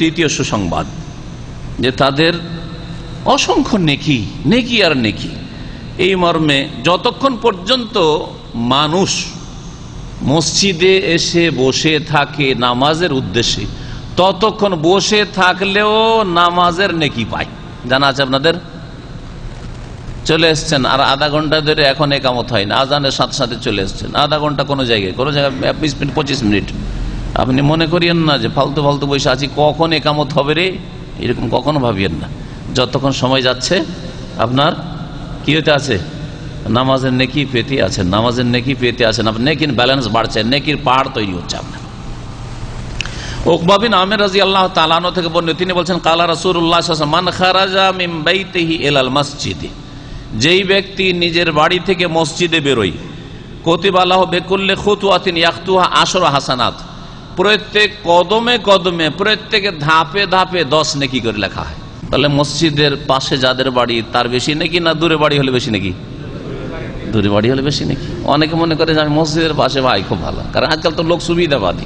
তৃতীয় সুসংবাদ, যে তাদের অসংখ্য নেকি নেকি আর নেকি। এই মর্মে যতক্ষণ পর্যন্ত মানুষ মসজিদে এসে বসে থাকে নামাজের উদ্দেশ্যে, ততক্ষণ বসে থাকলেও নামাজের নেকি পায়। জানা আছে আপনাদের? চলে এসছেন, আর আধা ঘণ্টা ধরে এখন একামত হয় না। আজানের সাথে সাথে চলে এসছেন। আধা ঘণ্টা কোনো জায়গায় কোনো জায়গায় বিশ মিনিট, পঁচিশ মিনিট। আপনি মনে করিয়েন না যে ফালতু ফালতু বসে আছি, কখন একামত হবে রে? এরকম কখনো ভাবিয়েন না। যতক্ষণ সময় যাচ্ছে, আপনার কি হতে আছে? নামাজের নেকি পেতে আছেন, নামাজের নেকি পেতে আছেন, আপনার নেকির ব্যালেন্স বাড়ছে, নেকির পাহাড় তৈরি হচ্ছে আপনার। ওকবাবিন আমের রাজি আল্লাহ তালানো থেকে বর্ণিত, তিনি বলছেন, কালা রাসুল্লাহ মান খারাজা এলাল মসজিদে। যেই ব্যক্তি নিজের বাড়ি থেকে মসজিদে বেরোয় কতিব আল্লাহ বেকুল্লে খুতুয়াতিন ইয়াখতুহা আসর হাসানাত। প্রত্যেক কদমে কদমে, প্রত্যেকে ধাপে ধাপে দশ নেকি করে লেখা হয়। তাহলে মসজিদের পাশে যাদের বাড়ি, তার বেশি নাকি না দূরে বাড়ি হলে বেশি নাকি? দূরে বাড়ি হলে বেশি নাকি? অনেকে মনে করে যে আমি মসজিদের পাশে, ভাই, খুব ভালো। কারণ আজকাল তো লোক সুবিধাবাদী।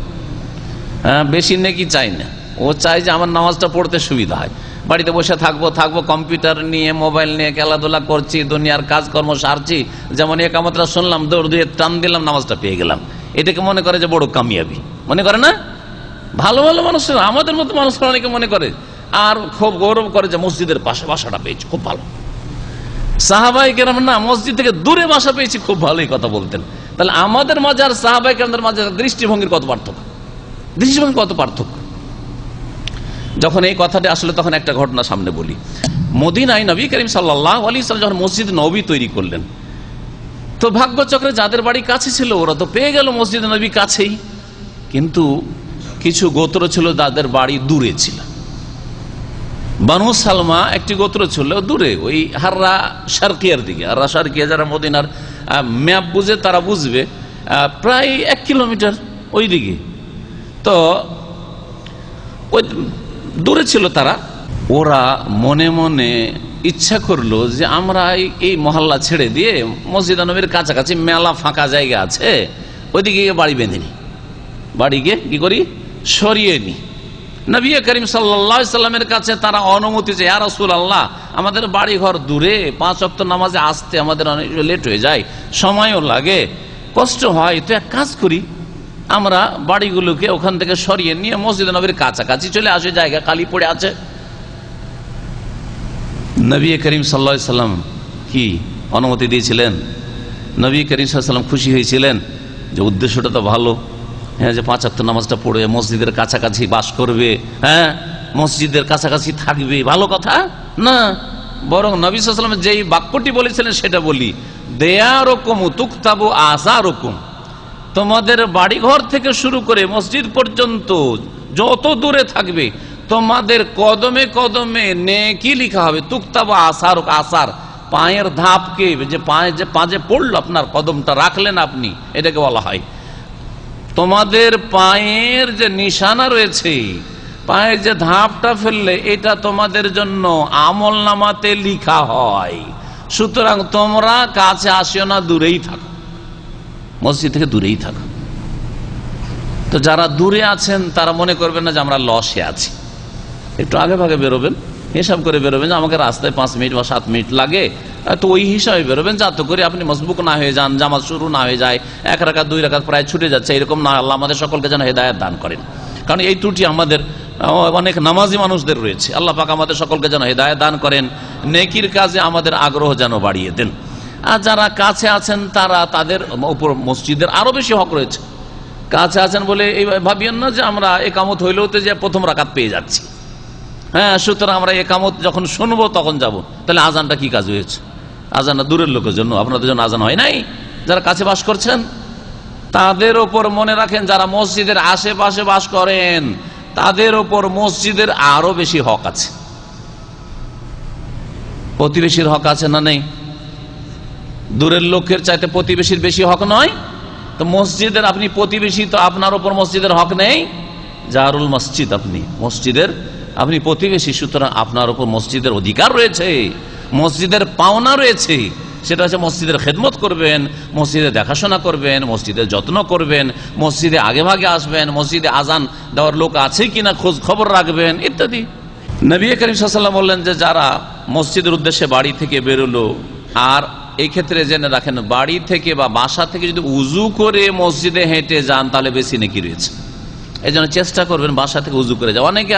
হ্যাঁ বেশি নাকি চাই না। ও চাই যে আমার নামাজটা পড়তে সুবিধা হয়। বাড়িতে বসে থাকব থাকব, কম্পিউটার নিয়ে, মোবাইল নিয়ে, খেলাধুলা করছি, দুনিয়ার কাজকর্ম সারছি। যেমন একামতটা শুনলাম, দৌড় দিয়ে টান দিলাম, নামাজটা পেয়ে গেলাম। এটাকে মনে করে যে বড় কামিয়াবি। মনে করে না? ভালো ভালো মানুষ আমাদের মতো মানুষ অনেকে মনে করে? আর খুব গৌরব করে যে মসজিদের পাশে বাসাটা পেয়েছি, খুব ভালো। সাহাবাই কেরাম না, মসজিদ থেকে দূরে বাসা পেয়েছি, খুব ভালো এই কথা বলতেন। তাহলে আমাদের মাঝে আর সাহাবাই কেরামদের মাঝে দৃষ্টিভঙ্গির কত পার্থক্য? দৃষ্টিভঙ্গি কত পার্থক্য? যখন এই কথাটা আসলে, তখন একটা ঘটনা সামনে বলি। মদিনাই নবী করিম সাল্লাহ আলী সাল যখন মসজিদ নবী তৈরি করলেন তো ভাগ্যচক্রে যাদের বাড়ি কাছে ছিল, ওরা তো পেয়ে গেল মসজিদ নবী কাছেই। কিন্তু কিছু গোত্র ছিল যাদের বাড়ি দূরে ছিল। বানু সালমা একটি গোত্র ছিল দূরে, ওই হাররা সার্কিয়ার দিকে। হাররা সার্কিয়া যারা মদিনার ম্যাপ বুঝে তারা বুঝবে প্রায় এক কিলোমিটার ওই দিকে তো ওই দূরে ছিল তারা। ওরা মনে মনে ইচ্ছা করল যে আমরা এই- মহল্লা ছেড়ে দিয়ে মসজিদ নবীর কাছাকাছি মেলা ফাঁকা জায়গা আছে, ওইদিকে গিয়ে বাড়ি বেঁধে নি। বাড়ি গিয়ে কি করি? সরিয়ে নি। নবী করিম সাল্লা সাল্লামের কাছে তারা অনুমতি চায় আর রসুল আল্লাহ আমাদের বাড়ি ঘর দূরে, পাঁচ অক্ট নামাজে আসতে আমাদের অনেক লেট হয়ে যায়, সময়ও লাগে, কষ্ট হয়, তো এক কাজ করি, আমরা বাড়িগুলোকে ওখান থেকে সরিয়ে নিয়ে মসজিদ নবীর কাছাকাছি চলে আসে, জায়গা খালি পড়ে আছে। নবী করিম সাল্লা সাল্লাম কি অনুমতি দিয়েছিলেন? নবী করিম সাল্লাম খুশি হয়েছিলেন যে উদ্দেশ্যটা তো ভালো। হ্যাঁ যে পাঁচাত্তর নামাজটা পড়ে মসজিদের কাছাকাছি বাস করবে হ্যাঁ মসজিদের কাছাকাছি থাকবে, ভালো কথা? না। বরং নবী সাল্লামের যেই বাক্যটি বলেছিলেন সেটা বলি দেয়া রকম তুকতাবু আসা রকম তোমাদের বাড়িঘর থেকে শুরু করে মসজিদ পর্যন্ত যত দূরে থাকবে তোমাদের কদমে কদমে নেকি লিখা হবে। তুকতাব আসার আসার। পায়ের ধাপকে যে পায়ে যে পাঁজে পড়ল আপনার কদমটা রাখলেন আপনি, এটাকে বলা হয়। তোমাদের পায়ের যে নিশানা রয়েছে পায়ের যে ধাপটা ফেললে এটা তোমাদের জন্য আমল নামাতে লিখা হয়। সুতরাং তোমরা কাছে আসিও না, দূরেই থাকো। মসজিদ থেকে দূরেই থাকো। তো যারা দূরে আছেন, তারা মনে করবেন না যে আমরা লসে আছি। একটু আগে ভাগে বেরোবেন, হিসাব করে বেরোবেন যে আমাকে রাস্তায় পাঁচ মিনিট বা সাত মিনিট লাগে। তো ওই হিসাবে বেরোবেন, যাতে করে আপনি মজবুক না হয়ে যান, জামাত শুরু না হয়ে যায়, এক রাখাত দুই রাখাত প্রায় ছুটে যাচ্ছে, এরকম না আল্লাহ আমাদের সকলকে যেন হেদায়ত দান করেন। কারণ এই ত্রুটি আমাদের অনেক নামাজি মানুষদের রয়েছে। আল্লাহ পাক আমাদের সকলকে যেন হেদায়ত দান করেন, নেকির কাজে আমাদের আগ্রহ যেন বাড়িয়ে দেন। আর যারা কাছে আছেন, তারা তাদের উপর মসজিদের আরও বেশি হক রয়েছে। কাছে আছেন বলে এই ভাবিয়েন না যে আমরা একামত হইলেও তো যে প্রথম রাকাত পেয়ে যাচ্ছি। হ্যাঁ সুতরাং আমরা একামত যখন শুনব, তখন যাব। তাহলে আজানটা কি কাজ হয়েছে? আজানটা দূরের লোকের জন্য, আপনাদের জন্য আজান হয় নাই? যারা কাছে বাস করছেন, তাদের ওপর মনে রাখেন, যারা মসজিদের আশেপাশে বাস করেন, তাদের ওপর মসজিদের আরও বেশি হক আছে। প্রতিবেশীর হক আছে না নেই? দূরের লোকের চাইতে প্রতিবেশীর বেশি হক নয়? তো মসজিদের আপনি প্রতিবেশী, তো আপনার ওপর মসজিদের হক নেই? জারুল মসজিদ আপনি, মসজিদের আপনি প্রতিবেশী সুতরাং আপনার ওপর মসজিদের অধিকার রয়েছে, মসজিদের পাওনা রয়েছে। সেটা হচ্ছে মসজিদের খেদমত করবেন, মসজিদে দেখাশোনা করবেন মসজিদের যত্ন করবেন, মসজিদে আগে ভাগে আসবেন, মসজিদে আজান দেওয়ার লোক আছে কিনা খোঁজ খবর রাখবেন, ইত্যাদি। নবী করিম সাল্লাম বললেন যে যারা মসজিদের উদ্দেশ্যে বাড়ি থেকে বেরোলো, আর এই ক্ষেত্রে জেনে রাখেন বাড়ি থেকে বা বাসা থেকে যদি উজু করে মসজিদে হেঁটে যান, তাহলে বেশি নাকি রয়েছে। এই চেষ্টা করবেন বাসা থেকে উজু করে যাও অনেকে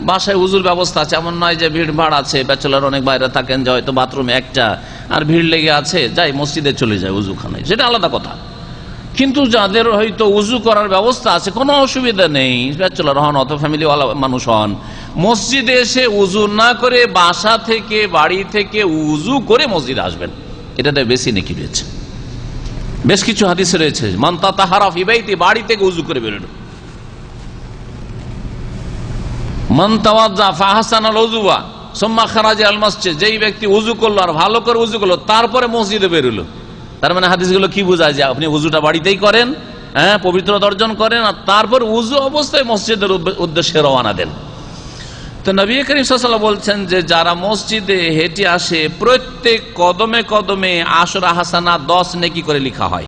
বাসায় উজুর ব্যবস্থা আছে। এমন নয় যে ভিড় ভাড় আছে, ব্যাচেলার অনেক বাইরে থাকেন, যে হয়তো বাথরুমে একটা, আর ভিড় লেগে আছে, যাই মসজিদে চলে যায় উজু উজুখানায়। সেটা আলাদা কথা। কিন্তু যাদের হয়তো উজু করার ব্যবস্থা আছে, কোনো অসুবিধা নেই। ব্যাচেলার হন অত ফ্যামিলিওয়ালা মানুষ হন। মসজিদে এসে উজু না করে বাসা থেকে, বাড়ি থেকে উজু করে মসজিদে আসবেন। এটাতে বেশি নাকি রয়েছে। বেশ কিছু হাদিসে রয়েছে মান্তা তাহারা ফিবাইতে বাড়ি থেকে উজু করে বেরোলো যেই ব্যক্তি উজু করল আর ভালো করে উজু করল, তারপরে মসজিদে বেরোলো। তার মানে হাদিসগুলো কি বোঝায় যে আপনি উজুটা বাড়িতেই করেন হ্যাঁ পবিত্রতা অর্জন করেন, আর তারপর উজু অবস্থায় মসজিদের উদ্দেশ্যে রওনা দেন। তো নবী করিম সাল্লাম বলছেন যে যারা মসজিদে হেঁটে আসে, প্রত্যেক কদমে কদমে আশরা হাসানা দশ নেকি করে লিখা হয়।